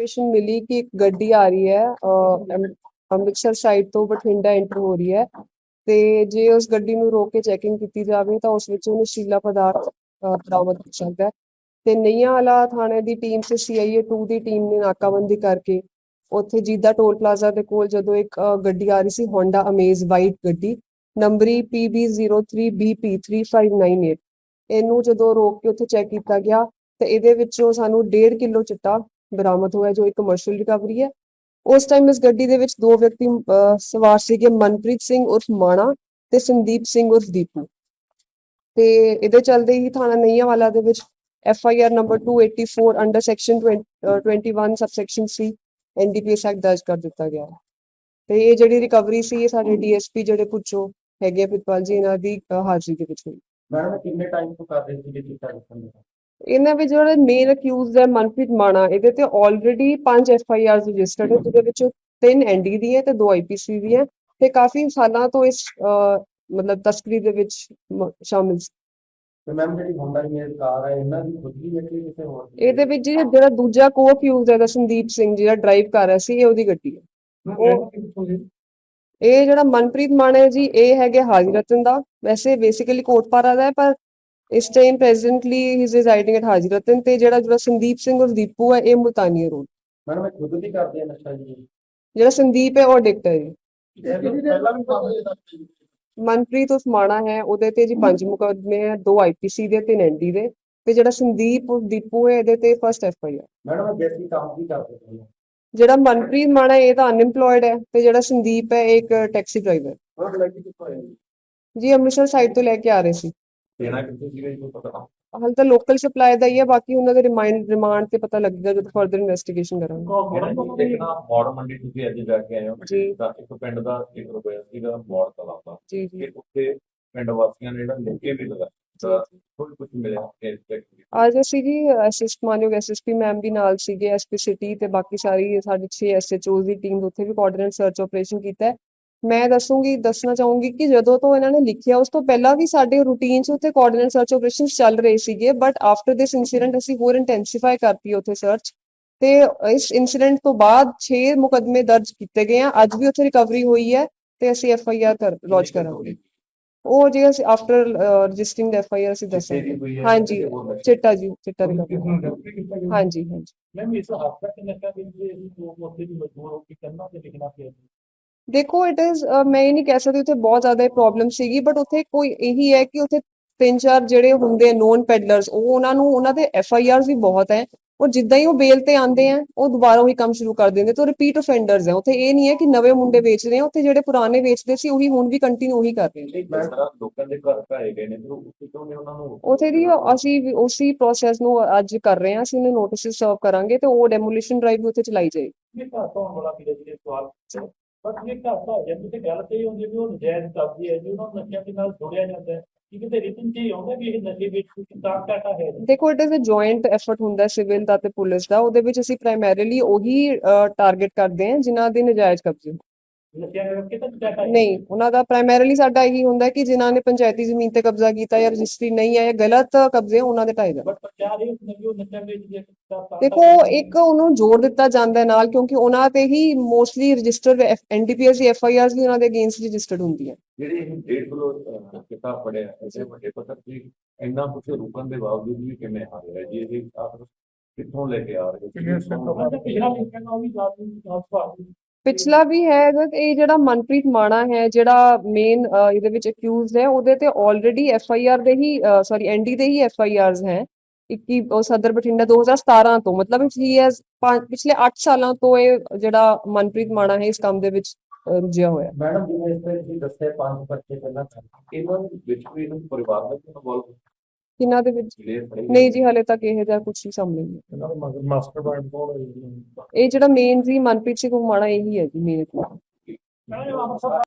Information ਮਿਲੀ ਕਿ ਇੱਕ ਗੱਡੀ ਆ ਰਹੀ ਹੈ ਅੰਮ੍ਰਿਤਸਰ ਸਾਈਡ ਤੋਂ ਬਠਿੰਡਾ ਐਂਟਰ ਹੋ ਰਹੀ ਹੈ ਤੇ ਜੇ ਉਸ ਗੱਡੀ ਨੂੰ ਰੋਕ ਕੇ ਚੈਕਿੰਗ ਕੀਤੀ ਜਾਵੇ ਤਾਂ ਉਸ ਵਿੱਚੋਂ ਨਸ਼ੀਲਾ ਪਦਾਰਥ ਬਰਾਮਦ ਹੋ ਸਕਦਾ ਹੈ ਤੇ ਨਈਆਂ ਵਾਲਾ ਥਾਣੇ ਦੀ ਟੀਮ ਤੇ ਸੀਆਈਏ 2 ਦੀ ਟੀਮ ਨੇ ਨਾਕਾਬੰਦੀ ਕਰਕੇ ਉੱਥੇ ਜੀਦਾ ਟੋਲ ਪਲਾਜ਼ਾ ਦੇ ਕੋਲ ਜਦੋਂ ਇੱਕ ਗੱਡੀ ਆ ਰਹੀ ਸੀ ਹੋਂਡਾ ਅਮੇਜ਼ ਵਾਈਟ ਗੱਡੀ, ਨੰਬਰੀ PB03BP3598 ਇਹਨੂੰ ਜਦੋਂ ਰੋਕ ਕੇ ਉੱਥੇ ਚੈੱਕ ਕੀਤਾ ਗਿਆ ਤੇ ਇਹਦੇ ਵਿੱਚੋਂ ਸਾਨੂੰ 1.5 ਕਿਲੋ ਚਿੱਟਾ ਬਰਾਮਦ ਹੋਇਆ ਜੋ ਇੱਕ ਕਮਰਸ਼ੀਅਲ ਰਿਕਵਰੀ ਹੈ। ਉਸ ਟਾਈਮ ਇਸ ਗੱਡੀ ਦੇ ਵਿੱਚ ਦੋ ਵਿਅਕਤੀ ਸਵਾਰ ਸੀਗੇ, ਮਨਪ੍ਰੀਤ ਸਿੰਘ ਉਰਫ ਮਾਣਾ ਤੇ ਸੰਦੀਪ ਸਿੰਘ ਉਰਫ ਦੀਪੂ। ਤੇ ਇਹਦੇ ਚੱਲਦੇ ਹੀ ਥਾਣਾ ਨਈਆਂਵਾਲਾ ਦੇ ਵਿੱਚ F I R number 284 under section 21 subsection C NDPS act ਦਰਜ ਕਰ ਦਿੱਤਾ ਗਿਆ ਤੇ ਇਹ ਜਿਹੜੀ ਰਿਕਵਰੀ ਸੀ, ਇਹ ਸਾਡੇ ਡੀਐਸਪੀ ਜਿਹੜੇ ਪੁੱਛੋ ਹੈਗੇ ਆ ਜੀ, ਇਹਨਾਂ ਦੀ ਹਾਜ਼ਰੀ ਦੇ ਵਿੱਚ ਹੋਈ। ਮੈਡਮ, ਕਿੰਨੇ ਟਾਈਮ ਤੋਂ ਕਰ ਰਹੇ ਸੀ ਚਿੱਟਾ ਰੱਖਣ ਇਹਨਾਂ ਵਿੱਚ ਜਿਹੜਾ ਮੇਨ ਅਕਿਊਜ਼ਡ ਹੈ ਮਨਪ੍ਰੀਤ ਮਾਣਾ ਇਹਦੇ ਤੇ already 5 F I Rs registered ਹੈ ਜਿਹਦੇ ਵਿੱਚੋਂ ਤਿੰਨ ਐਨਡੀ ਦੀ ਹੈ ਤੇ ਦੋ ਆਈਪੀਸੀ ਦੀ ਹੈ ਤੇ ਕਾਫੀ ਸਾਲਾਂ ਤੋਂ ਇਸ ਮਤਲਬ ਤਸਕਰੀ ਦੇ ਵਿੱਚ ਸ਼ਾਮਿਲ ਸੀ। ਤੇ ਮੈਮ ਜਿਹੜੀ ਹੋਂਡਾ ਦੀ ਇਹ ਕਾਰ ਹੈ ਇਹਨਾਂ ਦੀ ਖੁਦ ਦੀ ਹੈ ਕਿ ਕਿਸੇ ਹੋਰ ਦੀ? ਇਹਦੇ ਵਿੱਚ ਜਿਹੜਾ ਦੂਜਾ ਕੋ ਅਕਿਊਜ਼ਡ ਹੈਗਾ ਸੰਦੀਪ ਸਿੰਘ ਜਿਹੜਾ ਡਰਾਈਵ ਕਰ ਰਿਹਾ ਸੀ ਇਹ ਉਹਦੀ ਗੱਡੀ ਹੈ। ਉਹ- ਇਹ ਜਿਹੜਾ ਮਨਪ੍ਰੀਤ ਮਾਣਾ ਜੀ ਇਹ ਹੈਗੇ ਹਾਜੀ ਰਤਨ ਦਾ। ਵੈਸੇ ਬੇਸਿਕਲੀ ਕੋਟਪਾਰਾ ਦਾ ਹੈ ਪਰ ਇਸ time presently he is residing at Haji Ratan ਤੇ ਜਿਹੜਾ ਜਿਹੜਾ ਸੰਦੀਪ ਸਿੰਘ ਔਰ ਦੀਪੂ ਹੈ ਇਹ ਮੁਲਤਾਨੀਆ ਰੋਡ ਮੈਡਮ ਇਹ ਖੁਦ ਵੀ ਕਰਦੇ ਆ ਨਸ਼ਾ ਜੀ? ਜਿਹੜਾ ਸੰਦੀਪ ਹੈ ਉਹ ਐਡਿਕਟ ਹੈ ਜੀ। ਪਹਿਲਾਂ ਵੀ ਕਰਦੇ ਮਨਪ੍ਰੀਤ ਉਸ ਮਾਣਾ ਹੈ ਉਹਦੇ ਤੇ ਜੀ ਪੰਜ ਮੁਕੱਦਮੇ ਹੈ ਦੋ ਆਈਪੀਸੀ ਦੇ ਤੇ ਐਨਡੀ ਦੇ। ਤੇ ਜਿਹੜਾ ਸੰਦੀਪ ਉਰਫ ਦੀਪੂ ਹੈ ਇਹਦੇ ਤੇ first F I R madam ਇਹ ਬੇਸਿਕ ਕੰਮ ਵੀ ਕਰਦੇ ਨੇ ਜਿਹੜਾ ਮਨਪ੍ਰੀਤ ਮਾਣਾ ਇਹ ਤਾਂ ਅਨਇੰਪਲੋਇਡ ਹੈ ਤੇ ਜਿਹੜਾ ਸੰਦੀਪ ਹੈ ਇਹ ਇੱਕ ਟੈਕਸੀ ਡਰਾਈਵਰ ਹੋਰ ਲੱਗੀ ਕਿੱਥੋਂ ਆਈ? ਜੀ ਅੰਮ੍ਰਿਤਸਰ ਸਾਈਡ ਤੋਂ ਲੈ ਕੇ ਆ ਰਹੇ ਸੀ। ਦੇਣਾ ਕਿੱਥੇ ਸੀਗਾ ਜੀ ਪਤਾ? ਹਾਲ ਤਾਂ ਲੋਕਲ ਸਪਲਾਈ ਦਾ ਹੀ ਹੈ ਬਾਕੀ ਉਹਨਾਂ ਦੇ ਰਿਮਾਈਂਡ ਰਿਮਾਂਡ ਤੇ ਪਤਾ ਲੱਗੇਗਾ ਜਦੋਂ ਫਰਦਰ ਇਨਵੈਸਟੀਗੇਸ਼ਨ ਕਰਾਂਗੇ। ਇੱਕ ਨਾ ਮੋੜ ਮੰਡੀ ਤੁਸੀਂ ਅੱਜ ਜਾ ਕੇ ਆਏ ਹੋ। ਜੀ। ਤਾਂ ਇੱਕ ਪਿੰਡ ਦਾ ਇੱਕ ਰੁਪਿਆ ਸੀਗਾ ਮੋੜ ਤਲਾ ਦਾ। ਜੀ ਜੀ। ਕਿ ਉੱਥੇ ਪਿੰਡ ਵਾਸੀਆਂ ਨੇ ਜਿਹੜਾ ਲਿਖ ਵੀ ਲਗਾ ਤਾਂ ਕੋਈ ਕੁਝ ਮਿਲਿਆ ਇਸ ਤੱਕ ਅੱਜ ਅਸੀਂ ਜੀ ਐਸਐਸਪੀ ਮਾਨਯੋਗ ਐਸਐਸਪੀ ਮੈਮ ਵੀ ਨਾਲ ਸੀਗੇ ਐਸਪੀ ਸਿਟੀ ਤੇ ਬਾਕੀ ਸਾਰੀ ਸਾਡੇ 6 ਐਸਐਚਓਜ਼ ਦੀ ਟੀਮ ਉੱਥੇ ਵੀ ਕੋਆਰਡੀਨੇਟ ਸਰਚ ਆਪਰੇਸ਼ਨ ਕੀਤਾ ਹੈ। ਮੈਂ ਦੱਸੂਗੀ ਦੱਸਣਾ ਚਾਹੂੰਗੀ ਕਿ ਜਦੋਂ ਤੋਂ ਇਹਨਾਂ ਨੇ ਲਿਖਿਆ ਉਸ ਤੋਂ ਪਹਿਲਾਂ ਵੀ ਸਾਡੇ ਰੂਟੀਨ 'ਚ ਉੱਥੇ ਕੋਆਰਡੀਨੇਟ ਸਰਚ ਆਪਰੇਸ਼ਨਸ ਚੱਲ ਰਹੇ ਸੀਗੇ ਬਟ ਆਫਟਰ ਦਿਸ ਇਨਸੀਡੈਂਟ ਅਸੀਂ ਹੋਰ ਇੰਟੈਂਸੀਫਾਈ ਕਰਤੀ ਉੱਥੇ ਸਰਚ ਤੇ ਇਸ ਇਨਸੀਡੈਂਟ ਤੋਂ ਬਾਅਦ 6 ਮੁਕੱਦਮੇ ਦਰਜ ਕੀਤੇ ਗਏ ਆ ਅੱਜ ਵੀ ਉੱਥੇ ਰਿਕਵਰੀ ਹੋਈ ਹੈ ਤੇ ਅਸੀਂ ਐਫ ਆਈ ਆਰ ਕਰ ਲੌਂਚ ਕਰਾਂਗੇ। ਉਹ ਜੇ ਅਸੀਂ after registering F I R ਅਸੀਂ ਦੱਸਾਂਗੇ। ਹਾਂਜੀ ਚਿੱਟਾ ਜੀ ਚਿੱਟਾ ਰਿਕਵਰੀ ਹਾਂਜੀ ਹਾਂਜੀ। ਮੈਮ ਇਸ ਹੱਦ ਤੱਕ ਨਸ਼ਾ ਵੀ ਜੇ ਅਸੀਂ ਲੋਕ ਉੱਥੇ ਵੀ ਮਜਬੂਰ ਹੋ ਕੇ ਕਰਨਾ ਤੇ ਲਿਖਣਾ ਪਿਆ। ਦੇਖੋ ਇਟ ਇਜ਼ ਮੈਂ ਇਹ ਨਹੀਂ ਕਹਿ ਸਕਦੀ ਉੱਥੇ ਬਹੁਤ ਜ਼ਿਆਦਾ ਪ੍ਰੋਬਲਮ ਸੀਗੀ ਬਟ ਉੱਥੇ ਕੋਈ ਇਹੀ ਹੈ ਕਿ ਉੱਥੇ ਤਿੰਨ ਚਾਰ ਜਿਹੜੇ ਹੁੰਦੇ ਨੋਨ ਪੈਡਲਰਸ ਉਹ ਉਹਨਾਂ ਨੂੰ ਉਹਨਾਂ ਦੇ ਐਫ ਆਈ ਆਰਸ ਵੀ ਬਹੁਤ ਹੈ। ਉਹ ਜਿੱਦਾਂ ਹੀ ਉਹ ਬੇਲ ਤੇ ਆਉਂਦੇ ਆ ਉਹ ਦੁਬਾਰਾ ਉਹੀ ਕੰਮ ਸ਼ੁਰੂ ਕਰ ਦਿੰਦੇ ਤੇ ਰਿਪੀਟ ਅਫੈਂਡਰਸ ਹੈ। ਉੱਥੇ ਇਹ ਨਹੀਂ ਹੈ ਕਿ ਨਵੇਂ ਮੁੰਡੇ ਵੇਚ ਰਹੇ ਆ ਉੱਥੇ ਜਿਹੜੇ ਪੁਰਾਣੇ ਵੇਚਦੇ ਸੀ ਉਹੀ ਹੁਣ ਵੀ ਕੰਟੀਨਿਊ ਉਹੀ ਕਰ ਰਹੇ ਨੇ। ਜਿਸ ਤਰ੍ਹਾਂ ਲੋਕਾਂ ਦੇ ਘਰ ਘਾਏ ਗਏ ਨੇ ਫਿਰ ਉੱਥੇ ਕਿਉਂ ਨਹੀਂ ਉਹਨਾਂ ਨੂੰ ਉਥੇ ਦੀ ਅਸੀਂ ਉਸੇ ਪ੍ਰੋਸੈਸ ਨੂੰ ਅੱਜ ਕਰ ਰਹੇ ਹਾਂ ਅਸੀਂ ਉਹਨੂੰ ਨੋਟਿਸ ਸਰਵ ਕਰਾਂਗੇ ਤੇ ਉਹ ਡੈਮੋਲੀਸ਼ਨ ਡਰਾਈਵ ਉੱਥੇ ਚਲਾਈ ਜਾਏਗੀ। ਇਹ ਤੋਂ ਜਿਹੜੇ ਸਵਾਲ ਬਟ ਇਹ ਘਰ ਹੋ ਜਾਂਦੀ ਤੇ ਗੱਲ ਤੇ ਹੁੰਦੀ ਵੀ ਉਹ ਨਜਾਇਜ਼ ਕਬਜ਼ੇ ਹੈ ਜੀ, ਉਹਨਾਂ ਨੂੰ ਨਸ਼ਿਆਂ ਦੇ ਨਾਲ ਜੋੜਿਆ ਜਾਂਦਾ ਹੈ। ਦੇਖੋ it is a joint effort ਹੁੰਦਾ ਸਿਵਲ ਦਾ ਤੇ ਪੁਲਿਸ ਦਾ। ਉਹਦੇ ਵਿੱਚ ਅਸੀਂ ਪ੍ਰਾਇਮਰੀਲੀ ਉਹੀ ਟਾਰਗੇਟ ਕਰਦੇ ਹਾਂ ਜਿਨ੍ਹਾਂ ਦੇ ਨਜਾਇਜ਼ ਕਬਜ਼ੇ। ਦੇ ਨਹੀਂ ਉਹਨਾਂ ਦਾ ਪ੍ਰਾਇਮਰੀਲੀ ਸਾਡਾ ਇਹੀ ਹੁੰਦਾ ਕਿ ਜਿਨ੍ਹਾਂ ਨੇ ਪੰਚਾਇਤੀ ਜ਼ਮੀਨ ਤੇ ਕਬਜ਼ਾ ਕੀਤਾ ਜਾਂ ਰਜਿਸਟਰੀ ਨਹੀਂ ਹੈ ਜਾਂ ਗਲਤ ਕਬਜ਼ੇ ਉਹਨਾਂ ਦੇ ਢਾਈ ਜਾਣ। ਦੇਖੋ ਇੱਕ ਉਹਨੂੰ ਜੋੜ ਦਿੱਤਾ ਜਾਂਦਾ ਨਾਲ ਕਿਉਂਕਿ ਉਹਨਾਂ ਤੇ ਹੀ ਮੋਸਟਲੀ ਰਜਿਸਟਰਡ ਐਨਡੀਪੀਐਸ ਦੀ ਐਫਆਈਆਰਸ ਵੀ ਉਹਨਾਂ ਦੇ ਅਗੇਂਸਟ ਰਜਿਸਟਰਡ ਹੁੰਦੀਆਂ। ਜਿਹੜੀ ਇਹ ਡੇਢ ਕਿਲੋ ਅਹ, ਕਿਤਾਬ ਪੜਿਆ ਐਸੇ ਵੱਡੇ ਪੱਧਰ ਤੇ ਇੰਨਾ ਕੁਝ ਰੁਕਣ ਦੇ ਬਾਵਜੂਦ ਵੀ ਕਿਵੇਂ ਆ ਰਿਹਾ ਜੀ? ਇਹ ਆਖਰ ਕਿੱਥੋਂ ਲੈ ਕੇ ਆ ਰਹੇ ਹੋ? ਪਿਛਲਾ ਲਿਖਣ ਉਹ ਵੀ ਲਾਜ਼ਮੀ ਪਿਛਲਾ ਵੀ ਹੈ ਇਹਦਾ ਤੇ ਇਹ ਜਿਹੜਾ ਮਨਪ੍ਰੀਤ ਮਾਣਾ ਹੈ, ਜਿਹੜਾ ਮੇਨ ਇਹਦੇ ਵਿੱਚ ਅਕਿਊਜ਼ਡ ਹੈ, ਉਹਦੇ ਤੇ ਆਲਰੇਡੀ ਐਫ ਆਈ ਆਰ ਦੇ ਹੀ ਸੌਰੀ ਐਨਡੀ ਦੇ ਹੀ ਐਫ ਆਈ ਆਰਸ ਹੈ। 21 ਉਹ ਸਦਰ ਬਠਿੰਡਾ 2017 ਤੋਂ, ਮਤਲਬ ਹੀ ਹੈਜ਼ ਪਿਛਲੇ 8 ਸਾਲਾਂ ਤੋਂ ਇਹ ਜਿਹੜਾ ਮਨਪ੍ਰੀਤ ਮਾਣਾ ਹੈ, ਇਸ ਕੰਮ ਦੇ ਵਿੱਚ ਰੁਝਿਆ ਹੋਇਆ ਮੈਡਮ, ਜਿਵੇਂ ਇਸ ਤੇ ਤੁਸੀਂ ਦੱਸਿਆ, ਪੰਜ ਬੱਚੇ ਪਹਿਲਾਂ ਇਹਨਾਂ ਵਿੱਚ ਵੀ ਇਹਨੂੰ ਪਰਿਵਾਰ ਵਿੱਚ ਇਨਵੋਲਵ ਕਿਨਾਂ ਦੇ ਵਿੱਚ ਨਹੀਂ ਜੀ ਹਲੇ ਤੱਕ ਇਹ ਜਿਹਾ ਕੁਝ ਨਹੀਂ ਸਾਹਮਣੇ ਨਹੀਂ ਇਹਨਾਂ ਦਾ ਮਾਸਟਰ ਮਾਈਂਡ ਕੋਲ ਹੈ ਇਹ ਜਿਹੜਾ ਮੇਨ ਜੀ ਮਨਪ੍ਰੀਤ ਸਿੰਘ ਮਾਣਾ ਇਹੀ ਹੈ ਜੀ ਮੇਨ ਮੈਂ